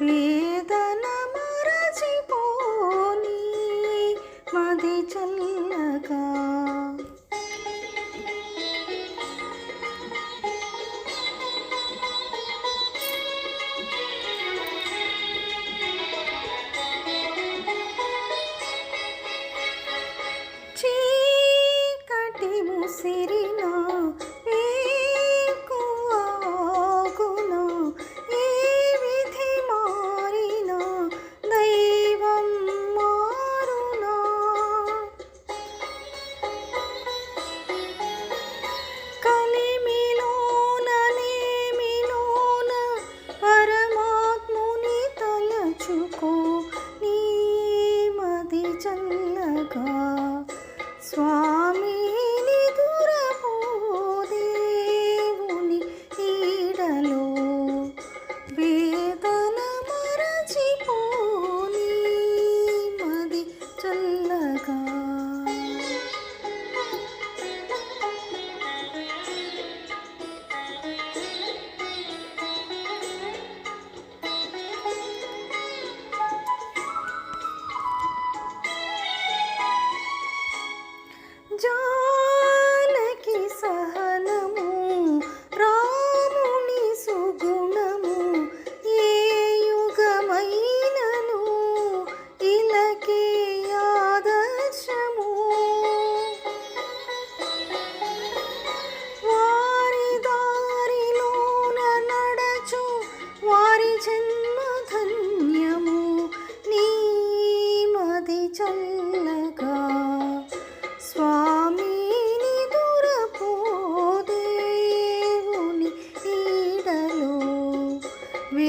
వేదన మరచిపోని మది చల్లగా. చీకటి ముసిరినా స్వామి దేవుని ఈడలో. వేదన మరచిపోని మది చల్లగా.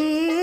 Mm-hmm.